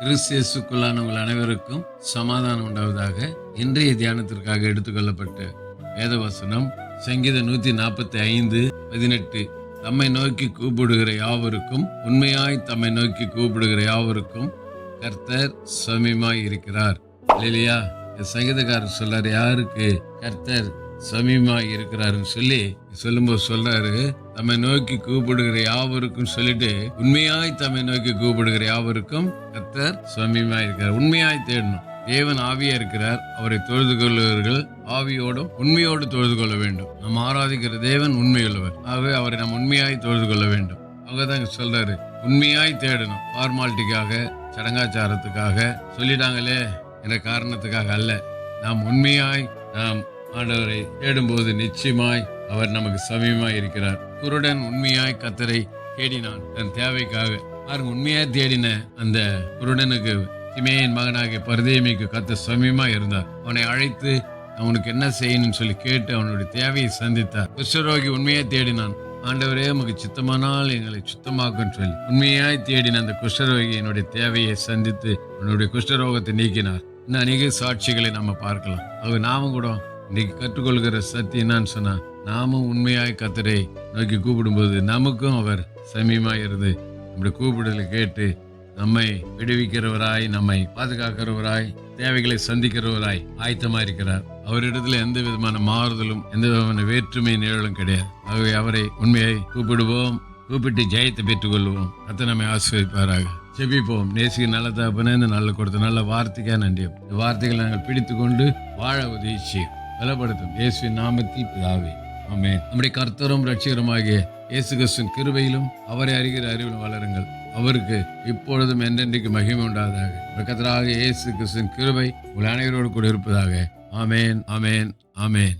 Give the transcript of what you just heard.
கிறிஸ்தியசுக்குள்ளான உங்கள் அனைவருக்கும் சமாதானம் உண்டாவதாக இன்றைய தியானத்திற்காக எடுத்துக்கொள்ளப்பட்ட வேதவசனம் சங்கீத நூத்தி நாற்பத்தி ஐந்து பதினெட்டு. தம்மை நோக்கி கூப்பிடுகிற யாவருக்கும் உண்மையாய் தம்மை நோக்கி கூப்பிடுகிற யாவருக்கும் கர்த்தர் சமயமாய் இருக்கிறார். இல்லையா சங்கீதக்காரர் சொல்றாரு யாருக்கு? கர்த்தர் சமீமாய் இருக்கிறாருன்னு சொல்லி சொல்லும்போது சொல்றாரு தம்மை நோக்கி கூப்பிடுகிற யாவருக்கும் சொல்லிட்டு உண்மையாய் தம்மை நோக்கி கூப்பிடுகிற யாவருக்கும் கத்தர் சமீமா இருக்கிறார். உண்மையாய் தேடணும். தேவன் ஆவியா இருக்கிறார். அவரை தொழுது கொள்வர்கள் ஆவியோடும் உண்மையோடு தொழுது கொள்ள வேண்டும். நம்ம ஆராதிக்கிற தேவன் உண்மையுள்ளவர். ஆகவே அவரை நாம் உண்மையாய் தொழுது கொள்ள வேண்டும். அவங்க தான் சொல்றாரு உண்மையாய் தேடணும். ஃபார்மாலிட்டிக்காக சடங்காச்சாரத்துக்காக. சொல்லிட்டாங்களே என்ற காரணத்துக்காக அல்ல. நாம் உண்மையாய் நாம் ஆண்டவரை தேடும்போது நிச்சயமாய் அவர் நமக்கு சமயமாய் இருக்கிறார். குருடன் உண்மையாய் கத்தரை தேடினான். தன் தேவைக்காக பாருங்க உண்மையாய் தேடின அந்த குருடனுக்கு திமேயின் மகனாகிய பரதேமிக்கு கத்த சமீபமா இருந்தார். அவனை அழைத்து அவனுக்கு என்ன செய்யணும்னு சொல்லி கேட்டு அவனுடைய தேவையை சந்தித்தார். குஷ்டரோகி உண்மையை தேடினான். ஆண்டவரே உமக்கு சித்தமானால் எங்களை சுத்தமாக்கும் சொல்லி உண்மையாய் தேடின அந்த குஷ்டரோகி என்னுடைய தேவையை சந்தித்து அவனுடைய குஷ்டரோகத்தை நீக்கினார். இன்னும் அநேக சாட்சிகளை நம்ம பார்க்கலாம். அது நாமும் கூட இன்னைக்கு கற்றுக்கொள்கிற சக்தி என்னன்னு சொன்னா நாமும் உண்மையாய் கத்தரை நோக்கி கூப்பிடும்போது நமக்கும் அவர் சமீபமாய் நம்முடைய கூப்பிடலை கேட்டு நம்மை விடுவிக்கிறவராய் நம்மை பாதுகாக்கிறவராய் தேவைகளை சந்திக்கிறவராய் ஆயத்தமா இருக்கிறார். அவரிடத்துல எந்த விதமான மாறுதலும் எந்த விதமான வேற்றுமை நிழலும் கிடையாது. ஆகவே அவரை உண்மையை கூப்பிடுவோம் கூப்பிட்டு ஜெயத்தை பெற்றுக்கொள்வோம். அத்தை நம்மை ஆசிரியப்பாராக செபிப்போம் நேசிக்கு நல்ல தகப்பன இந்த நல்ல கொடுத்த நல்ல வார்த்தைக்காக நன்றி இந்த வார்த்தைகளை நாங்கள் பிடித்து கொண்டு வாழ உதவி செய்யும் பலப்படுத்தும் இயேசுவின் நாமத்தில் பிதாவே. ஆமே நம்முடைய கர்த்தரும் ரட்சிகருமாகிய இயேசு கிறிஸ்துவின் கிருபையிலும் அவரை அறிகிற அறிவிலும் வளருங்கள். அவருக்கு இப்பொழுதும் என்றென்றைக்கு மகிமை உண்டாவதாக. பக்கத்தராக இயேசு கிறிஸ்துவின் கிருபை உங்கள் அனைவரோடு கூட இருப்பதாக. ஆமேன் ஆமேன் ஆமேன்.